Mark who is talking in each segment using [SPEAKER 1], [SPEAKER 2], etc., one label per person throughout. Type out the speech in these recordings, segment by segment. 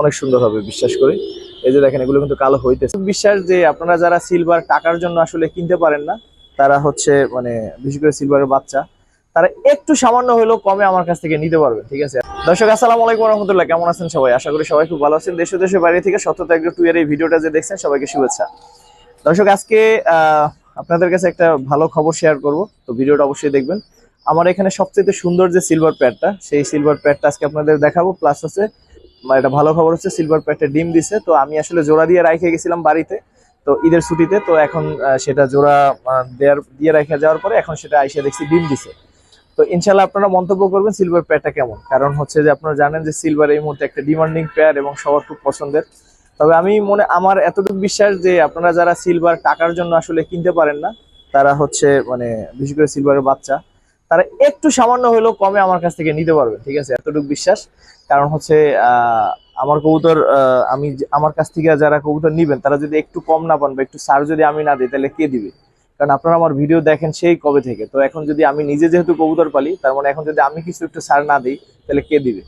[SPEAKER 1] অনেক সুন্দর হবে, বিশ্বাস করি। এই যে দেখেন, এগুলো কিন্তু কালো হইতেছে। বিশ্বাস যে আপনারা যারা সিলভার টাকার জন্য আসলে কিনতে পারেন না, তারা হচ্ছে মানে বিশেষ করে সিলভারের বাচ্চা, তারা একটু সামান্য হলেও কমে আমার কাছ থেকে নিতে পারবেন ঠিক আছে? দর্শক, আসসালামু আলাইকুম রহমতুল্লাহ, কেমন আছেন সবাই? আশা করি সবাই খুব ভালো আছেন। দেশ ও দেশের বাইরে থেকে সত্যতা একটু টু এর এই ভিডিওটা যে দেখছেন, সবাইকে শুভেচ্ছা। দর্শক, আজকে আপনাদের কাছে একটা ভালো খবর শেয়ার করব, তো ভিডিওটা অবশ্যই দেখবেন। আমার এখানে সবচেয়ে সুন্দর যে সিলভার প্যাডটা সেই সিলভার প্যাডটা আজকে আপনাদের দেখাবো প্লাস হচ্ছে মানে একটা ভালো খবর হচ্ছে সিলভার প্যাডটা ডিম দিছে। তো আমি আসলে জোড়া দিয়ে রাখে গেছিলাম বাড়িতে। তো ঈদের ছুটিতে, তো এখন সেটা জোড়া দেয়ার, দিয়ে রেখে যাওয়ার পরে এখন সেটা আইসে দেখছি ডিম দিছে। তো ইনশাল্লাহ আপনারা মন্তব্য করবেন সিলভার প্যাডটা কেমন। কারণ হচ্ছে যে আপনারা জানেন যে সিলভার এই মুহূর্তে একটা ডিমান্ডিং প্যাড এবং সবার খুব পছন্দের। তবে আমি মনে, আমার এতটুকু বিশ্বাস যে আপনারা যারা সিলভার টাকার জন্য আসলে কিনতে পারেন না, তারা হচ্ছে মানে বিশেষ করে সিলভারের বাচ্চা তারা একটু সামান্য হলেও কমে আমার কাছ থেকে নিতে পারবে, ঠিক আছে? এতটুকু বিশ্বাস। কারণ হচ্ছে আমার কবুতর আমি আমার কাছ থেকে যারা কবুতর নিবেন, তারা যদি একটু কম না পান বা একটু সার যদি আমি না দিই, তাহলে কে দিবে? কারণ আপনারা আমার ভিডিও দেখেন সেই কবে থেকে। তো এখন যদি আমি নিজে যেহেতু কবুতর পালি, তার মানে এখন যদি আমি কিছু একটু সার না দিই, তাহলে কে দিবে?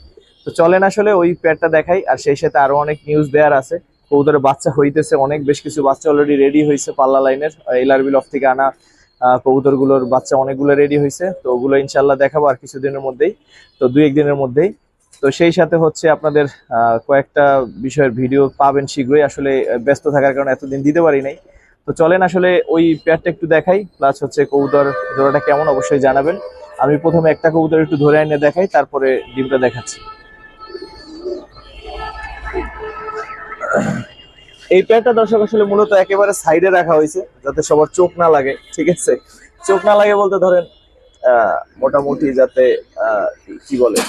[SPEAKER 1] তো চলেন আসলে ওই প্যাডটা দেখাই, আর সেই সাথে আরও অনেক নিউজ দেওয়ার আছে। কবুতরের বাচ্চা হইতেছে অনেক, বেশ কিছু বাচ্চা অলরেডি রেডি হয়েছে পাল্লা লাইনের এলআরবি লফ থেকে আনা কবুতরগুলোর বাচ্চা অনেকগুলো রেডি হয়েছে, তো ওগুলো ইনশাল্লাহ দেখাবো আর কিছুদিনের মধ্যেই, তো দুই একদিনের মধ্যেই। তো সেই সাথে হচ্ছে আপনাদের কয়েকটা বিষয়ের ভিডিও পাবেন শীঘ্রই, আসলে ব্যস্ত থাকার কারণে এতদিন দিতে পারি নাই। তো চলেন আসলে ওই প্যাডটা একটু দেখাই প্লাস হচ্ছে কবুতর জোড়াটা কেমন, অবশ্যই জানাবেন। আমি প্রথমে একটা কবুতর একটু ধরে এনে দেখাই, তারপরে ডিমটা দেখাচ্ছি। এই প্যাডটা দর্শক, আসলে মূলত একেবারে সাইডে রাখা হয়েছে, যাতে সবার চোখ না লাগে, ঠিক আছে? চোখ না লাগে বলতে ধরেন মোটামুটি যাতে কি বলে?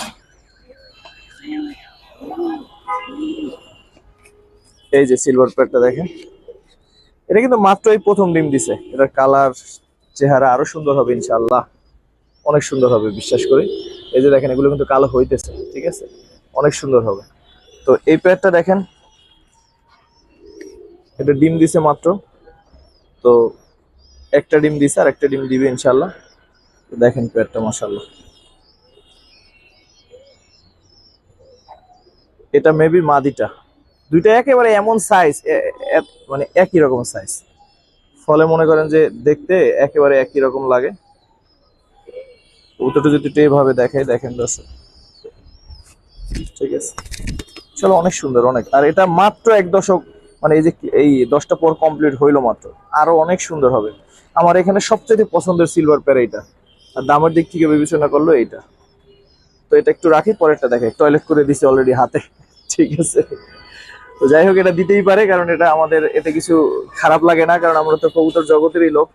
[SPEAKER 1] এই যে সিলভার প্যাডটা দেখেন, এটা কিন্তু মাত্র এই প্রথম ডিম দিছে। এটার কালার চেহারা আরও সুন্দর হবে, ইনশাআল্লাহ। অনেক সুন্দর হবে, বিশ্বাস করি। এই যে দেখেন, এগুলো কিন্তু কালো হইতেছে, ঠিক আছে? অনেক সুন্দর হবে। তো এই প্যাডটা দেখেন এটা ডিম দিছে মাত্র। তো একটা ডিম দিছে, আর একটা ডিম দিবে ইনশাআল্লাহ। তো দেখেন প্যাডটা মাশাআল্লাহ। এটা মেবি মাদিটা। দুইটা একেবারে এমন সাইজ মানে একই রকম সাইজ ফলে মনে করেন যে দেখতে একেবারে একই রকম লাগে। উত্তরটা যদি এইভাবে দেখাই, দেখেন দর্শক। ঠিক আছে। চলো অনেক সুন্দর, অনেক। আর এটা মাত্র এক দশক মানে এই যে এই দশটা পর কমপ্লিট হইল মাত্র। আরও অনেক সুন্দর হবে। আমার এখানে সবচেয়ে পছন্দের সিলভার প্যার এইটা। আর দামের দিক থেকে বিবেচনা করল এইটা। তো এটা একটু রাখি, পরেরটা দেখে টয়লেট করে দিছে অলরেডি হাতে। ঠিক আছে। তো যাই হোক, এটা দিতেই পারে, কারণ এটা আমাদের এতে কিছু খারাপ লাগে না, কারণ আমরা তো কবুতর জগতেরই লোক।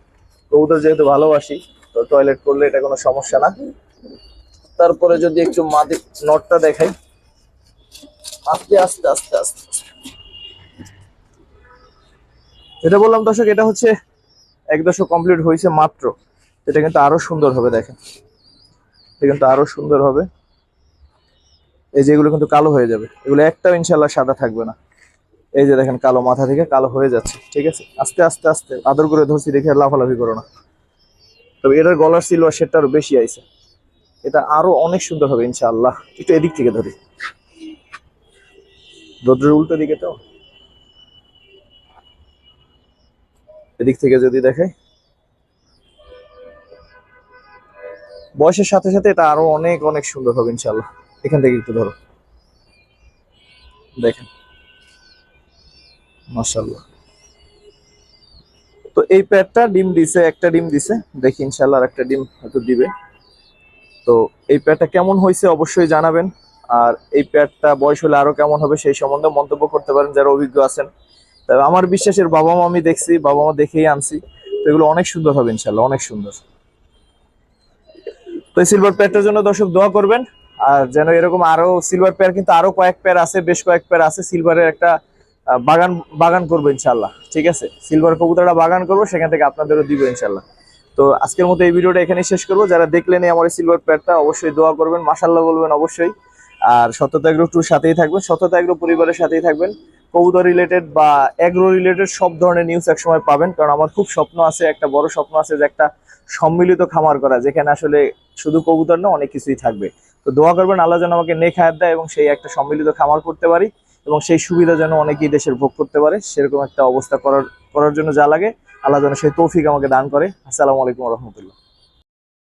[SPEAKER 1] কবুতর যেহেতু ভালোবাসি, তো টয়লেট করলে এটা কোনো সমস্যা না। তারপরে যদি একটু মাদি নটটা দেখাই। আস্তে আস্তে আস্তে আস্তে। যেটা বললাম দর্শক, এটা হচ্ছে এক দশক কমপ্লিট হয়েছে মাত্র। এটা কিন্তু আরও সুন্দর হবে, দেখেন। এটা কিন্তু আরও সুন্দর হবে। এই যে এগুলো কিন্তু কালো হয়ে যাবে। এগুলো একটাও ইনশাল্লাহ সাদা থাকবে না। এই যে দেখেন, কালো মাথা থেকে কালো হয়ে যাচ্ছে, ঠিক আছে? আস্তে আস্তে আস্তে। আদর করে ধরছি দেখে আর লাফালাফি করো না। তবে এটার গলার সিলভার শেডটা আরও বেশি আইছে। এটা আরও অনেক সুন্দর হবে ইনশাআল্লাহ। একটু এদিক থেকে ধরি। রোদ্রের উল্টো দিকে তো? এদিক থেকে যদি দেখাই। বয়সের সাথে সাথে এটা আরও অনেক অনেক সুন্দর হবে ইনশাআল্লাহ। এখান থেকে একটু ধরো। দেখেন। মাশাআল্লাহ। তো এই প্যাডটা ডিম দিছে, একটা ডিম দিছে। দেখি ইনশাল্লাহ আর একটা ডিম হয়তো দিবে। তো এই প্যাডটা কেমন হয়েছে অবশ্যই জানাবেন। আর এই প্যাডটা বয়স হলে আরও কেমন হবে সেই সম্বন্ধে মন্তব্য করতে পারেন, যারা অভিজ্ঞ আছেন। আমার বিশ্বাসের বাবা মা আমি দেখছি বাবা মা দেখেই আনছি। তো এগুলো অনেক সুন্দর হবে ইনশাল্লাহ, অনেক সুন্দর। তো সিলভার প্যাডটার জন্য দর্শক দোয়া করবেন। আর যেন এরকম আরও সিলভার পেয়ার কিন্তু আরও কয়েক পেয়ার আছে, বেশ কয়েক পেয়ার আছে সিলভারের একটা বাগান বাগান করব ইনশাল্লাহ, ঠিক আছে? সিলভার কবুতরটা বাগান করব, সেখান থেকে আপনাদেরও দিব ইনশাল্লাহ। তো আজকের মতো এই ভিডিওটা এখানেই শেষ করব। যারা দেখলেন আমার সিলভার প্যাডটা অবশ্যই দোয়া করবেন। মাসাল্লাহ বলবেন অবশ্যই। আর সততা এগ্রো টুর সাথেই থাকবেন, সততা এগ্রো পরিবারের সাথেই থাকবেন। কবুতর রিলেটেড বা অ্যাগ্রো রিলেটেড সব ধরনের নিউজ একসময় পাবেন, কারণ আমার খুব স্বপ্ন আছে, একটা বড় স্বপ্ন আছে যে একটা সম্মিলিত খামার করা, যেখানে আসলে শুধু কবুতর না, অনেক কিছুই থাকবে। তো দোয়া করবেন, আল্লাহ যেন আমাকে নেক হায়াত দেয় এবং সেই একটা সম্মিলিত খামার করতে পারি এবং সেই সুবিধা যেন অনেকেই দেশের ভোগ করতে পারে। সেরকম একটা অবস্থা করার করার জন্য যা লাগে, আল্লাহ যেন সেই তৌফিক আমাকে দান করে। আসসালামু আলাইকুম রহমতুল্লাহ।